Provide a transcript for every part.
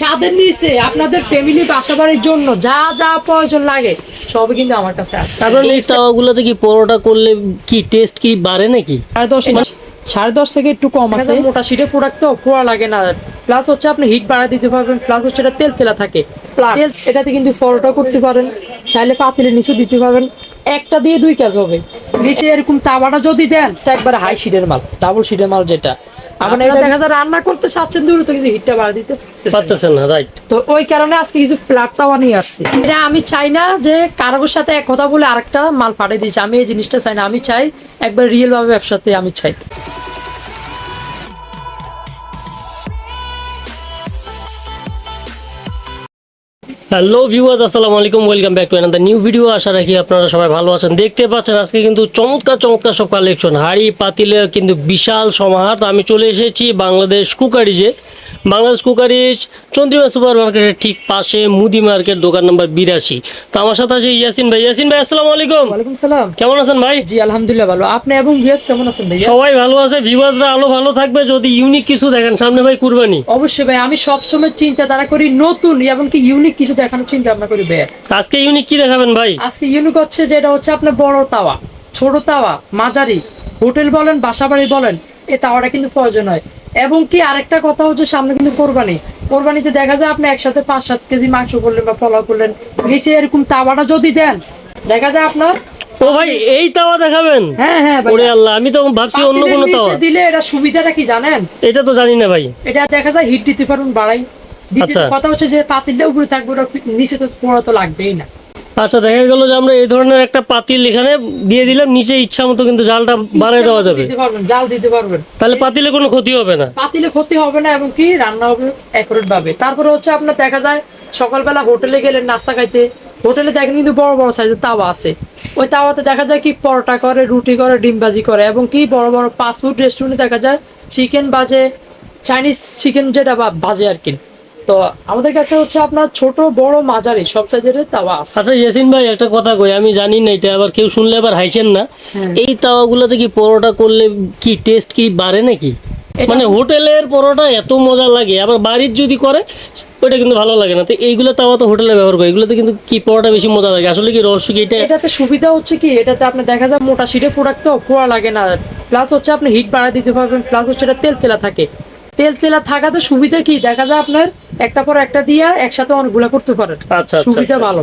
ছাদের নিচে আপনাদের ফ্যামিলি বাসা বাড়ির জন্য যা যা প্রয়োজন লাগে সবই কিন্তু আমার কাছে আছে। তারপর এই তাওয়াগুলোতে কি পরোটা করলে কি টেস্ট কি বাড়ে নাকি? সাড়ে দশ ইঞ্চ। সাড়ে দশ থেকে একটু কম আছে। মোটা শিটে প্রোডাক্ট তো পোড়া লাগে না। প্লাস হচ্ছে আপনি হিট বাড়া দিতে পারবেন প্লাস হচ্ছে এটা তেল তেলা থাকে। তেল এটাতে কিন্তু পরোটা করতে পারেন চাইলে পাতিলের নিচে দিতে পারবেন। একটা দিয়ে দুই কাজ হবে। নিচে এরকম তাওয়াটা যদি দেন একবার হাই শিটের মাল ডাবল শিটের মাল যেটা। আপনার দেখা যায় রান্না করতে চাচ্ছেন দূরে কিন্তু হিটটা বাড়া দিতে। পারতেছেন না। রাইট তো ওই কারণে আজকে কিছু ফ্ল্যাট তাওয়া নিয়ে আসছি। এটা আমি চাই না যে কারোর সাথে এক কথা বলে আরেকটা মাল পাঠিয়ে দিয়েছি। আমি এই জিনিসটা চাই না আমি চাই একবার রিয়েল ভাবে ব্যবসাতে আমি চাই। হ্যালো ভিউয়ার্স আসসালামু আলাইকুম welcome back to another new video আশা রাখি আপনারা সবাই ভালো আছেন। দেখতে পাচ্ছেন আজকে কিন্তু চমৎকার চমৎকার সব কালেকশন হাড়ি পাতিলের কিন্তু বিশাল সমাহার। আমি চলে এসেছি বাংলাদেশ কুকারিজে। বাংলাদেশ কুকারিজ চন্দ্রিমা সুপার মার্কেটের ঠিক পাশে মুদি মার্কেট দোকান নাম্বার বিরাশি। তো আমার সাথে আছে ইয়াসিন ভাই। ইয়াসিন ভাই আসসালামু আলাইকুম। ওয়ালাইকুম সালাম। কেমন আছেন ভাই? জি আলহামদুলিল্লাহ ভালো। আপনি এবং ভিউয়ার্স কেমন আছেন ভাইয়া? সবাই ভালো আছে। ভিউয়ার্সরা আলো ভালো থাকবে। যদি ইউনিক কিছু দেখেন সামনে ভাই কুরবানি। অবশ্যই ভাই আমি সবসময় চিন্তাধারা করি নতুন এবং কি ইউনিক কিছু দেখানোর চিন্তা ভাবনা করি ভাইয়া। আজকে ইউনিক কি দেখাবেন ভাই? আজকে ইউনিক হচ্ছে যেটা হচ্ছে আপনার বড় তাওয়া ছোট তাওয়া মাঝারি। হোটেল বলেন বাসা বাড়ি বলেন এই তাওয়াটা কিন্তু প্রয়োজন হয়। এবং কি আরেকটা কথা হচ্ছে সামনে কিন্তু কোরবানি। কোরবানিতে দেখা যায় আপনি একসাথে পাঁচ সাত কেজি মাংস করলেন বা পোলাও করলেন নিচে এরকম তাওয়াটা যদি দেন দেখা যায় আপনার ও ভাই এই তাওয়া দেখাবেন? হ্যাঁ হ্যাঁ ওরে আল্লাহ আমি তো ভাবছি অন্য কোনো তাওয়া। দিলে এটা সুবিধাটা কি জানেন? এটা তো জানি না ভাই। এটা দেখা যায় হিট দিতে পারুন বাড়াই। কথা হচ্ছে যে পাতিলটা উপরে থাকবে ওটা নিচে তো পোড়া তো লাগবেই না। আচ্ছা দেখা গেল যে আমরা এই ধরনের একটা পাতিল এখানে দিয়ে দিলাম নিচে ইচ্ছা মতো কিন্তু জালটা বাড়িয়ে দেওয়া যাবে। জাল দিতে পারবেন। তাহলে পাতিলে কোনো ক্ষতি হবে না। পাতিলে ক্ষতি হবে না এবং কি রান্না হবে অ্যাকুরেট ভাবে তারপরে হচ্ছে আপনার দেখা যায় সকালবেলা হোটেলে গেলেন নাস্তা খাইতে হোটেলে দেখেন কিন্তু বড় বড় সাইজের তাওয়া আছে। ওই তাওয়াতে দেখা যায় কি পরোটা করে রুটি করে ডিম ভাজি করে এবং কি বড় বড় ফাস্টফুড রেস্টুরেন্টে দেখা যায় চিকেন বাজে চাইনিজ চিকেন যেটা বাজে আর কি। তো আমাদের কাছে হচ্ছে আপনার ছোট বড় মাঝারি সব সাইজের তাওয়া আছে। আচ্ছা ইয়াসিন ভাই একটা কথা কই আমি জানি না এটা আবার কেউ শুনলে আবার হাইছেন না। হ্যাঁ। এই তাওয়াগুলোতে কি পরোটা করলে কি টেস্ট কি বাড়ে নাকি? মানে হোটেলের পরোটা এত মজা লাগে আবার বাড়ির যদি করে ওইটা কিন্তু ভালো লাগে না। তো এইগুলো তাওয়া তো হোটেলে ব্যবহার করে এগুলোতে কিন্তু কি পরোটা বেশি মজা লাগে? আসলে কি রহস্য কি এটা? এটাতে সুবিধা হচ্ছে কি এটাতে আপনি দেখা যায় মোটা শিটে প্রোডাক্ট তো পোড়া লাগে না। প্লাস হচ্ছে আপনি হিট বাড়া দিতে পারবেন প্লাস হচ্ছে এটা তেল তেলা থাকে। তেল তেলা থাকাতে সুবিধা কি? দেখা যায় আপনার একটা পর একটা দিয়ে একসাথে অনেকগুলা করতে পারেন। আচ্ছা, আচ্ছা, সুবিধা আচ্ছা। ভালো।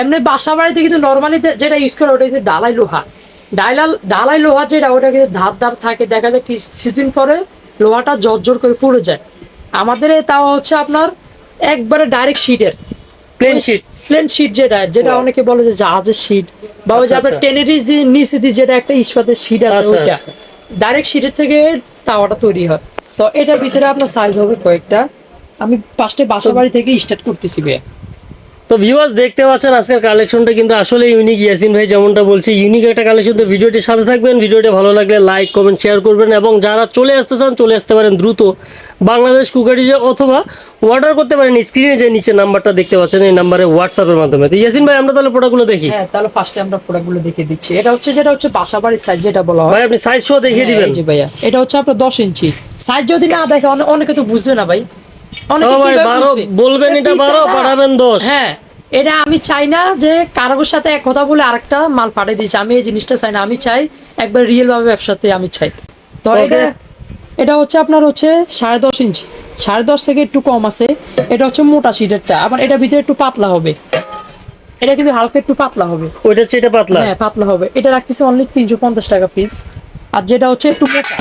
এমনি বাসা বাড়িতে কিন্তু নর্মালি যেটা ইউজ করে ওটা কিন্তু ডালাই লোহা। ডাইলাল ডালাই লোহা যেটা ওটা কিন্তু ধার ধার থাকে। দেখা যায় কিছুদিন পরে লোহাটা জর্জর করে পড়ে যায়। আমাদের তাও হচ্ছে আপনার একবারে ডাইরেক্ট শিটের প্লেন sheet? প্লেন শিট যেটা যেটা অনেকে বলে যে জাহাজের শিট বা ওই যে আপনার। টেনেরিজ নিচে দিয়ে যেটা একটা ইস্পাতের শিট আছে ওইটা। ডাইরেক্ট শিটের থেকে তাওয়াটা তৈরি হয়। তো এটার ভিতরে আপনার সাইজ হবে কয়েকটা। আমি পাঁচটা বাসা বাড়ি থেকে স্টার্ট করতেছি ভাইয়া। তো ভিউয়ার্স দেখতে পাচ্ছেন আজকের কালেকশনটা কিন্তু আসলে ইউনিক ইয়াসিন ভাই যেমনটা বলছি। ইউনিক একটা কালেকশন তো ভিডিওটির সাথে থাকবেন। ভিডিওটি ভালো লাগলে লাইক কমেন্ট শেয়ার করবেন এবং যারা চলে আসতে চান চলে আসতে পারেন দ্রুত বাংলাদেশ কুকারিজে অথবা অর্ডার করতে পারেন স্ক্রিনে যে নিচে নাম্বারটা দেখতে পাচ্ছেন এই নাম্বারে হোয়াটসঅ্যাপের মাধ্যমে। তো ইয়াসিন ভাই আমরা তাহলে প্রোডাক্টগুলো দেখি। হ্যাঁ তাহলে ফার্স্টে আমরা প্রোডাক্টগুলো দেখিয়ে দিচ্ছি। এটা হচ্ছে যেটা হচ্ছে বাসা বাড়ির সাইজ যেটা বলা হয়। ভাই আপনি সাইজ সহ দেখিয়ে দিবেন। এই যে ভাইয়া। এটা হচ্ছে আপনার দশ ইঞ্চি। সাইজ যদি না দেখে অনে- অনেকে তো বুঝবে না ভাই। অনেকে বলবেন এটা বারো, পাঠাবেন দশ। হ্যাঁ এটা আমি চাই না যে কারোর সাথে এক কথা বলে আরেকটা মাল পাঠিয়ে দিয়েছি। আমি এই জিনিসটা চাই না আমি চাই একবার রিয়েল ভাবে ব্যবসাতে আমি চাই। তো এটা এটা হচ্ছে আপনার হচ্ছে সাড়ে দশ ইঞ্চি। সাড়ে দশ থেকে একটু কম আছে। এটা হচ্ছে মোটা শিটেরটা আবার এটা ভিতরে একটু পাতলা হবে। এটা কিন্তু হালকা একটু পাতলা হবে। ওইটা হচ্ছে এটা পাতলা? হ্যাঁ পাতলা হবে। এটা রাখতেছি অনলি তিনশো পঞ্চাশ টাকা পিস আর যেটা হচ্ছে একটু মোটা।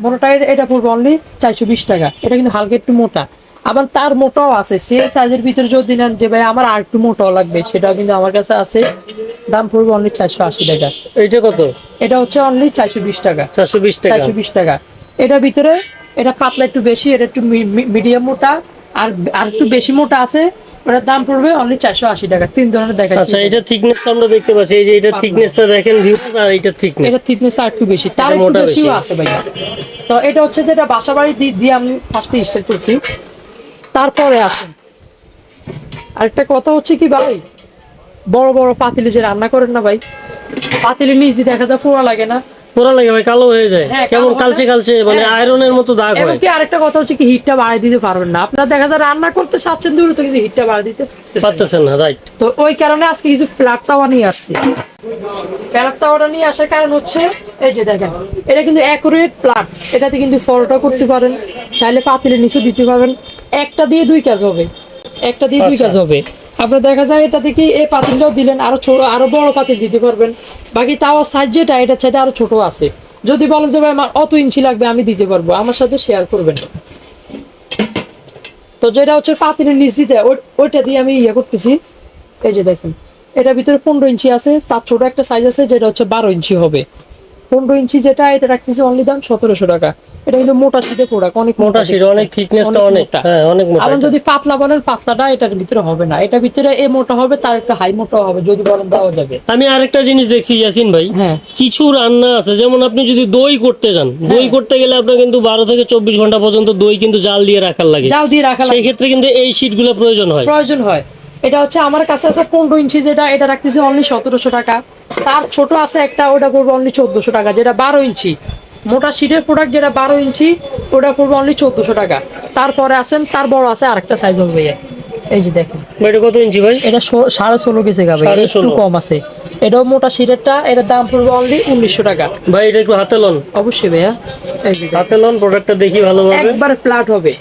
এ- এটা পড়বে অনলি চারশো বিশ টাকা। এটা কিন্তু হালকা একটু মোটা। আবার তার মোটাও আছে সেম সাইজের ভিতরে যদি নেন যে ভাই আমার আর একটু মোটাও লাগবে সেটাও কিন্তু আমার কাছে আছে। দাম পড়বে অনলি চারশো আশি টাকা। এটা কত? এটা হচ্ছে অনলি চারশো বিশ টাকা। চারশো বিশ টাকা। চারশো বিশ টাকা। এটার ভিতরে এটা পাতলা একটু বেশি এটা একটু মিডিয়াম মোটা। আর আর একটু বেশি মোটা আছে ওটার দাম পড়বে অনলি চারশো আশি টাকা। তিন ধরনের দেখাচ্ছি। আচ্ছা এটা থিকনেসটা আমরা দেখতে পাচ্ছি। এই যে এটা থিকনেসটা দেখেন ভিউটা আর এটা থিকনেস এটা থিকনেস আর একটু বেশি তার একটু বেশিও আছে ভাইয়া। তো এটা হচ্ছে যেটা বাসা বাড়ি দি- দিয়ে আমি ফার্স্টে স্টার্ট করছি। তারপরে আসেন। আরেকটা কথা হচ্ছে কি ভাই বড় বড় পাতিলে যে রান্না করেন না ভাই পাতিলে নিজে দেখা যায় পোড়া লাগে না। পোড়া লাগে ভাই কালো হয়ে যায়। হ্যাঁ, কেমন কালচে কালচে মানে হ্যাঁ। আয়রনের মতো দাগ হয়। কি আরেকটা কথা হচ্ছে কি হিটটা বাড়িয়ে দিতে পারবেন না। আপনারা দেখা যায় রান্না করতে চাচ্ছেন দূরে তো কিন্তু হিটটা বাড়িয়ে দিতে পারতেছেন। না। রাইট তো ওই কারণে আজকে কিছু ফ্ল্যাট তাওয়া নিয়ে আসছি। ফ্ল্যাট তাওয়াটা নিয়ে আসার কারণ হচ্ছে এই যে দেখেন এটা কিন্তু অ্যাকুরেট ফ্ল্যাট এটাতে কিন্তু ফটোটা করতে পারেন চাইলে পাতিলের নিচে দিতে পারবেন। একটা দিয়ে দুই কাজ হবে। একটা দিয়ে দুই আচ্ছা। কাজ হবে। আপনার দেখা যায় এটা থেকে এই পাতিলটাও দিলেন, আরও ছোট, আরও বড় পাতিল দিতে পারবেন। বাকি তাওয়ার সাইজ যেটা, এটার চাইতে আরও ছোট আছে। যদি বলেন যে, ভাই, আমার অত ইঞ্চি লাগবে, আমি দিতে পারব। আমার সাথে শেয়ার করবেন। তো যেটা হচ্ছে পাতিলের নিচ দিতে, ওই- ওইটা দিয়ে আমি ইয়ে করতেছি। এই যে দেখেন এটা ভিতরে পনেরো ইঞ্চি আছে, তার ছোট একটা সাইজ আছে, যেটা হচ্ছে বারো ইঞ্চি হবে। পনেরো ইঞ্চি যেটা, এটা রাখতেছি অনলি দাম সতেরোশো টাকা। এটা কিন্তু মোটা প্রোডাক্ট অনেক মোটা দেখতেছি। অনেক থিকনেসটা অনেক হ্যাঁ অনেক মোটা যদি পাতলা বলেন পাতলাটা এটার ভিতরে হবে না। এটা ভিতরে এ মোটা হবে তার একটা হাই মোটা হবে যদি বলেন দেওয়া যাবে। আমি আরেকটা জিনিস দেখছি ইয়াসিন ভাই। হ্যাঁ। কিছু রান্না আছে যেমন আপনি যদি দই করতে যান দই করতে গেলে আপনার কিন্তু বারো থেকে চব্বিশ ঘণ্টা পর্যন্ত দই কিন্তু জাল দিয়ে রাখার লাগে। জাল দিয়ে রাখা সেই ক্ষেত্রে কিন্তু এই শীটগুলো প্রয়োজন হয়। প্রয়োজন হয়। এটা হচ্ছে আমার কাছে আছে পনেরো ইঞ্চি যেটা এটা রাখতেছি অনলি সতেরোশো টাকা। তার ছোট আছে একটা ওটা করব অনলি চোদ্দশো টাকা যেটা বারো ইঞ্চি। মোটা শিটের প্রোডাক্ট যেটা বারো ইঞ্চি ওটা পড়বে অনলি চোদ্দশো টাকা। তারপরে আছেন তার বড় আছে আরেকটা সাইজ হবে এই। যে দেখেন। এটা কত ইঞ্চি ভাই? এটা সাড়ে ষোলো কেসে গাবে একটু কম আছে। এটাও মোটা শিটেরটা এটার দাম পড়বে অনলি উনিশশো টাকা। ভাই এটা একটু হাতে লন। অবশ্যই ভাইয়া। এই যে হাতে লন প্রোডাক্টটা দেখি ভালোভাবে। একবার ফ্ল্যাট হবে।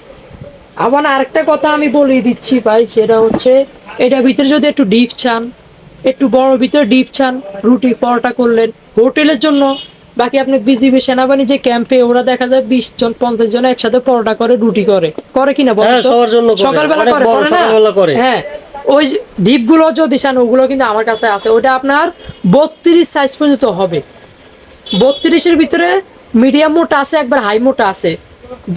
আবার আরেকটা কথা আমি বলে দিচ্ছি ভাই সেটা হচ্ছে এটা ভিতরে যদি একটু ডিপ চান একটু বড় ভিতরে ডিপ চান রুটি পরোটা করলেন হোটেলের জন্য বাকি আপনি বিজিবি সেনাবাহিনী যে ক্যাম্পে ওরা দেখা যায় বিশ জন পঞ্চাশ জন একসাথে পরোটা করে রুটি করে। করে কিনা হ্যাঁ, সবার জন্য সকালবেলা করে করে না? সকালবেলা করে। হ্যাঁ ওই ডিপগুলো যদি চান ওগুলো কিন্তু আমার কাছে আছে। ওটা আপনার বত্রিশ সাইজ পর্যন্ত হবে। বত্রিশের ভিতরে মিডিয়াম মোটা আছে একবার হাই মোটা আছে।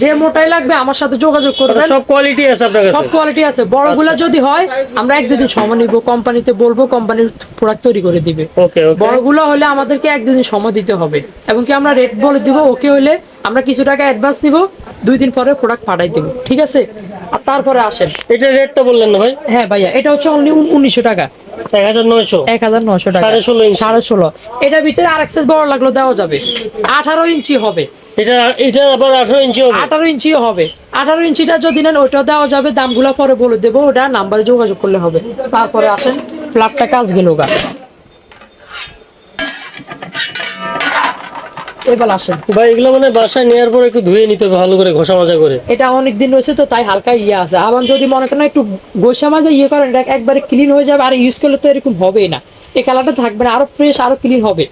যে মোটাই লাগবে আমার সাথে যোগাযোগ করবেন। সব কোয়ালিটি আছে আপনার কাছে? সব কোয়ালিটি আছে। বড়গুলা যদি হয় আমরা এক দুদিন সময় নিব কোম্পানিতে বলব কোম্পানির প্রোডাক্ট তৈরি করে দিবে। ওকে ওকে বড়গুলো হলে আমাদেরকে এক দুদিন সময় দিতে হবে। এবং কি আমরা রেট বলে দিব ওকে হলে আমরা কিছু টাকা অ্যাডভান্স নিব দুই দিন পরে প্রোডাক্ট পাঠাই দেবো। ঠিক আছে? আর তারপরে আসেন। এটা রেটটা বললেন না ভাই? হ্যাঁ ভাইয়া এটা হচ্ছে অনলি উনিশশো টাকা। টাকা। সাড়ে ষোলো এটার ভিতরে আর বড় লাগল দেওয়া যাবে। আঠারো ইঞ্চি হবে। এটা এটা আবার আঠারো ইঞ্চি হবে। আঠারো ইঞ্চিও হবে। আঠারো ইঞ্চিটা যদি নেন ওইটা দেওয়া যাবে। দামগুলো পরে বলে দেবো। ওটা নাম্বারে যোগাযোগ করলে হবে। তারপরে আসেন কাজ গেল গা। এবার আসেন। ভাই এগুলো মানে বাসায় নেওয়ার পর একটু ধুয়ে নিতে হবে ভালো করে ঘষা মাজা করে। এটা অনেক দিন রয়েছে তো তাই হালকা ইয়ে আছে। আবার যদি মনে করেন একটু গোসা মাজা ইয়ে করেন এটা একবারে ক্লিন হয়ে যাবে। আর ইউজ করলে তো এরকম হবেই না। এই কালারটা থাকবে না। আরও ফ্রেশ আরও ক্লিন হবে।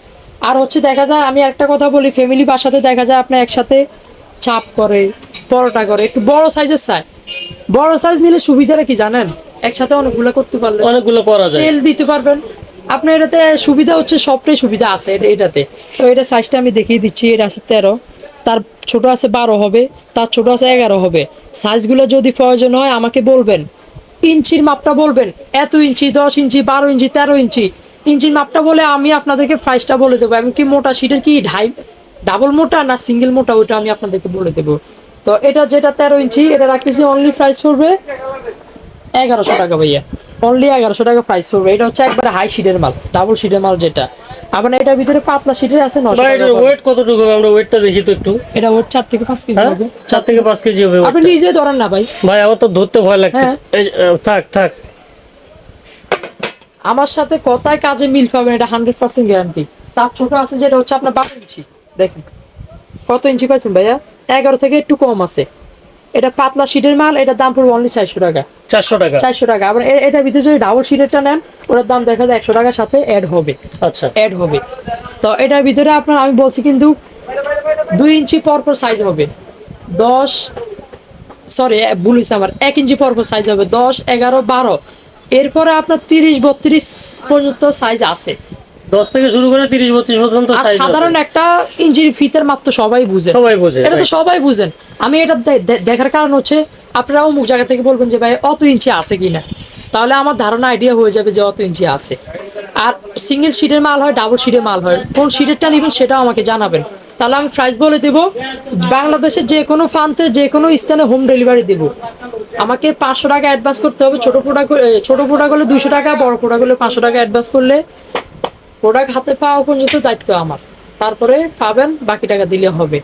আর হচ্ছে দেখা যায় আমি একটা কথা বলি ফ্যামিলি বাসাতে দেখা যায় আপনার একসাথে চাপ করে পরোটা করে একটু বড় সাইজের চাই। বড় সাইজ নিলে সুবিধাটা কি জানেন? একসাথে অনেকগুলো করতে পারলে অনেকগুলো করা যায়। তেল দিতে পারবেন। আপনার এটাতে সুবিধা হচ্ছে সবটাই সুবিধা আছে এটাতে। তো এটা সাইজটা আমি দেখিয়ে দিচ্ছি এটা আছে তেরো। তার ছোট আছে বারো হবে তার ছোট আছে এগারো হবে। সাইজগুলো যদি প্রয়োজন হয় আমাকে বলবেন। ইঞ্চির মাপটা বলবেন। এত ইঞ্চি দশ ইঞ্চি বারো ইঞ্চি তেরো ইঞ্চি। ইঞ্চির মাপটা বলে আমি আপনাদেরকে প্রাইসটা বলে দেবো। এমনকি মোটা সিটের কি ঢাই ডাবল মোটা না সিঙ্গেল মোটা ওইটা আমি আপনাদেরকে বলে দেবো। তো এটা যেটা তেরো ইঞ্চি এটা রাখতেছি অনলি প্রাইস পড়বে এগারোশো টাকা ভাইয়া। অনলি এগারোশো টাকা প্রাইস পড়বে। এটা হচ্ছে একবারে হাই সিটের মাল ডাবল শিটের মাল যেটা। আবার এটার ভিতরে পাতলা সিটের আছে নশো। ওয়েট কতটুকু হবে? আমরা ওয়েটটা দেখি তো একটু। এটা ওয়েট চার থেকে পাঁচ কেজি হ্যাঁ? হবে। চার থেকে পাঁচ কেজি হবে আপনি নিজে ধরেন না ভাই। ভাই আমার তো ধরতে ভয় লাগছে হ্যাঁ। থাক থাক। আমার সাথে কথায় কাজে মিল পাবেন এটা হান্ড্রেড পার্সেন্ট গ্যারান্টি তার ছোট আছে যেটা হচ্ছে আপনার বারো ইঞ্চি। দেখেন কত ইঞ্চি পাইছেন ভাইয়া? এগারো থেকে একটু কম আছে। এটা পাতলা শিটের মাল এটার দাম পড়বে অনলি চারশো টাকা। চারশো টাকা। চারশো টাকা। আবার এটার ভিতরে যদি ডাবল শিটেরটা নেন ওটার দাম দেখা যায় একশো টাকার সাথে অ্যাড হবে। আচ্ছা। অ্যাড হবে। তো এটার ভিতরে আপনার আমি বলছি কিন্তু দুই ইঞ্চি পর পর সাইজ হবে। দশ সরি ভুল হয়েছে আমার। এক ইঞ্চি পর পর সাইজ হবে। দশ এগারো বারো। এরপরে আপনার তিরিশ বত্রিশ পর্যন্ত সাইজ আছে। দশ থেকে শুরু করে তিরিশ বত্রিশ পর্যন্ত সাধারণ একটা ইঞ্চির ফিতের মাপ তো সবাই বুঝে সবাই বোঝে এটা তো সবাই বুঝেন। আমি এটা দেখার কারণ হচ্ছে আপনারা অমুক জায়গা থেকে বলবেন যে ভাই অত ইঞ্চি আছে কিনা? তাহলে আমার ধারণা আইডিয়া হয়ে যাবে যে অত ইঞ্চি আছে। আর সিঙ্গেল শিটের মাল হয় ডাবল শিটের মাল হয় কোন শিটেরটা নেবেন সেটাও আমাকে জানাবেন। তাহলে আমি প্রাইস বলে দেব বাংলাদেশের যে কোনো প্রান্তে যে কোনো স্থানে হোম ডেলিভারি দেব। আমাকে পাঁচশো টাকা অ্যাডভান্স করতে হবে। ছোট প্রোডাক্ট ছোট প্রোডাক্ট হলে দুশো টাকা, বড় প্রোডাক্ট হলে পাঁচশো টাকা অ্যাডভান্স করলে প্রোডাক্ট হাতে পাওয়া পর্যন্ত দায়িত্ব আমার। তারপরে পাবেন, বাকি টাকা দিলে হবে।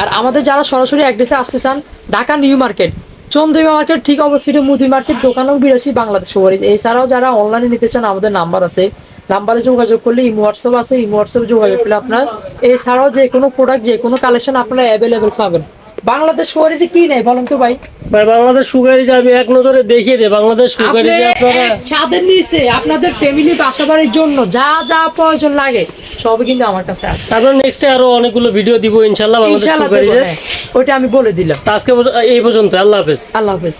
আর আমাদের যারা সরাসরি অ্যাড্রেসে আসতে চান, Dhaka new market, Chandrima market, ঠিক অবস্থিত মুদি মার্কেট দোকানেও বিরাশি বাংলাদেশ সবারই এছাড়াও যারা অনলাইনে নিতে চান, আমাদের নাম্বার আছে। নাম্বারে যোগাযোগ করলে ইমো হোয়াটসঅ্যাপ আছে। ইমো হোয়াটসঅ্যাপে যোগাযোগ করলে আপনার এছাড়াও যে কোনো প্রোডাক্ট যে কোনো কালেকশন আপনারা অ্যাভেলেবেল পাবেন। বাংলাদেশ শহরে যে কি নেই বলেন তো ভাই? ভাই বাংলাদেশ সুগারি যে আমি এক নজরে দেখিয়ে বাংলাদেশ সুগারি আপনারা ছাদের নিচে আপনাদের ফ্যামিলি বাসাবাড়ির জন্য যা যা প্রয়োজন লাগে সবই কিন্তু আমার কাছে আছে। তারপর নেক্সটে আরও অনেকগুলো ভিডিও দিব ইনশাল্লাহ বাংলাদেশ সুগারি। ওইটা আমি বলে দিলাম। আজকে এই পর্যন্ত আল্লাহ হাফেজ। আল্লাহ হাফেজ।